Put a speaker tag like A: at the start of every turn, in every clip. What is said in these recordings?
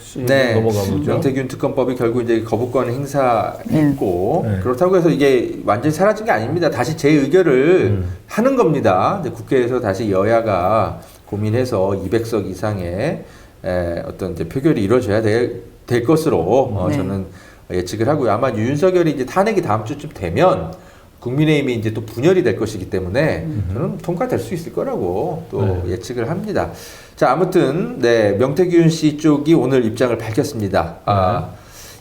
A: 씨
B: 네.
A: 넘어가보죠.
B: 명태균 특검법이 결국 이제 거부권 행사했고
A: 네.
B: 그렇다고 해서 이게 완전히 사라진 게 아닙니다. 다시 재의결을
A: 음.
B: 하는 겁니다. 국회에서 다시 여야가 고민해서 200석 이상의 에, 어떤 이제 표결이 이루어져야 될, 될 것으로 어,
C: 네.
B: 저는 예측을 하고요. 아마 윤석열이 이제 탄핵이 다음 주쯤 되면 국민의힘이 이제 또 분열이 될 것이기 때문에 저는 통과될 수 있을 거라고 또
A: 네.
B: 예측을 합니다. 자, 아무튼 네 명태균 씨 쪽이 오늘 입장을 밝혔습니다. 아,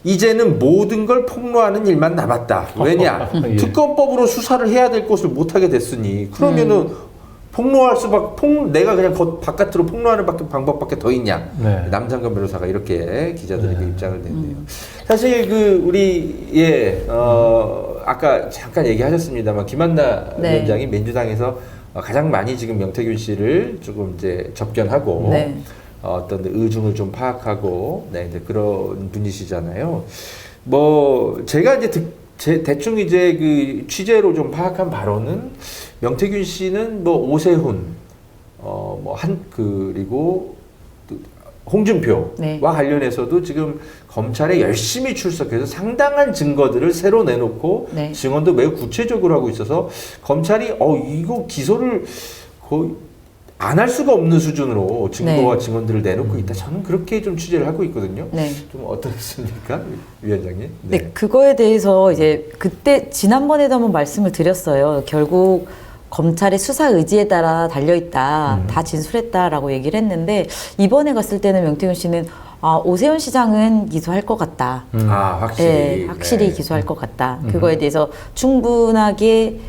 B: 이제는 모든 걸 폭로하는 일만 남았다. 왜냐?
A: 예.
B: 특검법으로 수사를 해야 될 것을 못 하게 됐으니 그러면은 폭로할 수밖 폭 내가 그냥 겉 바깥으로 폭로하는 밖에 방법밖에 더 있냐?
A: 네.
B: 남상근 변호사가 이렇게 기자들에게
A: 네.
B: 입장을 냈네요. 사실 그 우리 예 어, 아까 잠깐 얘기하셨습니다만 김한나
C: 네.
B: 위원장이 민주당에서 어, 가장 많이 지금 명태균 씨를 조금 이제 접견하고
C: 네.
B: 어, 어떤 의중을 좀 파악하고 네 이제 그런 분이시잖아요. 뭐 제가 이제 듣, 제, 대충 이제 그 취재로 좀 파악한 바로는 명태균 씨는 뭐 오세훈 어뭐 한 그리고 또 홍준표와
C: 네.
B: 관련해서도 지금 검찰에 열심히 출석해서 상당한 증거들을 새로 내놓고
C: 네.
B: 증언도 매우 구체적으로 하고 있어서 검찰이 어 이거 기소를 거의 안 할 수가 없는 수준으로 증거와
C: 네.
B: 증언들을 내놓고 있다. 저는 그렇게 좀 취재를 하고 있거든요.
C: 네.
B: 좀 어떻습니까, 위원장님?
C: 네. 그거에 대해서 이제 그때 지난번에도 한번 말씀을 드렸어요. 결국 검찰의 수사 의지에 따라 달려 있다,
B: 음.
C: 다 진술했다라고 얘기를 했는데 이번에 갔을 때는 명태균 씨는 아, 오세훈 시장은 기소할 것 같다.
A: 음.
B: 아 확실히
C: 네, 확실히
B: 네.
C: 기소할 것 같다.
A: 음.
C: 그거에 대해서 충분하게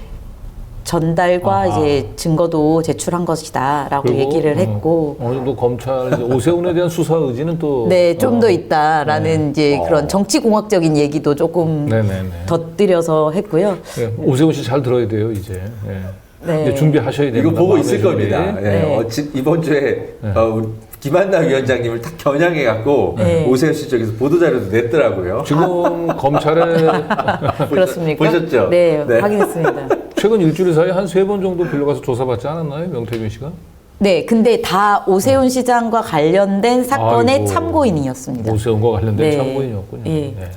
C: 전달과
A: 아하.
C: 이제 증거도 제출한 것이다라고 얘기를
A: 어,
C: 했고.
A: 어느 정도 검찰 이제 오세훈에 대한 수사 의지는 또
C: 네, 좀
A: 어,
C: 더 있다라는 이제
B: 어.
C: 그런 정치공학적인 얘기도 조금
A: 네네네.
C: 덧들여서 했고요.
A: 네, 오세훈 씨 잘 들어야 돼요 이제. 네.
C: 네.
A: 준비하셔야 됩니다.
B: 이거 보고 있을
A: 준비.
B: 겁니다. 예,
C: 네.
B: 어, 지- 이번 주에
A: 네.
B: 어, 김한나 위원장님을 딱 겨냥해 갖고
C: 네.
B: 오세훈 씨 쪽에서 보도 자료도 냈더라고요.
A: 지금 검찰에
C: 그렇습니까?
B: 보셨죠?
C: 네,
B: 네.
C: 확인했습니다.
A: 최근 일주일 사이에 한세 번 정도 빌려가서 조사받지 않았나요, 명태균 씨가?
C: 네, 근데 다 오세훈 시장과 관련된 사건의
A: 아이고.
C: 참고인이었습니다.
A: 오세훈과 관련된
C: 네.
A: 참고인이었군요.
C: 예.
A: 네.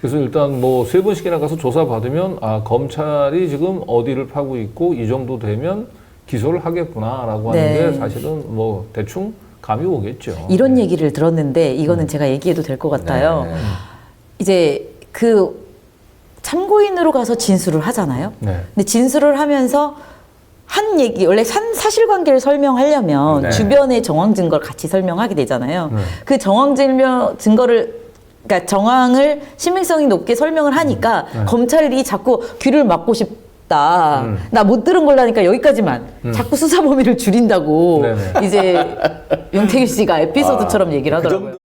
A: 그래서 일단 뭐 세 번씩이나 가서 조사 받으면 아 검찰이 지금 어디를 파고 있고 이 정도 되면 기소를 하겠구나라고
C: 네.
A: 하는 게 사실은 뭐 대충 감이 오겠죠.
C: 이런 얘기를 들었는데 이거는 제가 얘기해도 될 것 같아요.
B: 네.
C: 이제 그 참고인으로 가서 진술을 하잖아요.
A: 네.
C: 근데 진술을 하면서 한 얘기 원래 산 사실관계를 설명하려면
B: 네.
C: 주변의 정황 증거를 같이 설명하게 되잖아요.
A: 네.
C: 그 정황 증명 증거를 그러니까 정황을 신빙성이 높게 설명을 하니까
A: 네.
C: 검찰이 자꾸 귀를 막고 싶다.
A: 음.
C: 나못 들은 걸라니까 여기까지만.
A: 음.
C: 자꾸 수사 범위를 줄인다고
A: 네네.
C: 이제 용태규 씨가 에피소드처럼
B: 아,
C: 얘기를
B: 그
C: 하더라고요.
B: 정도-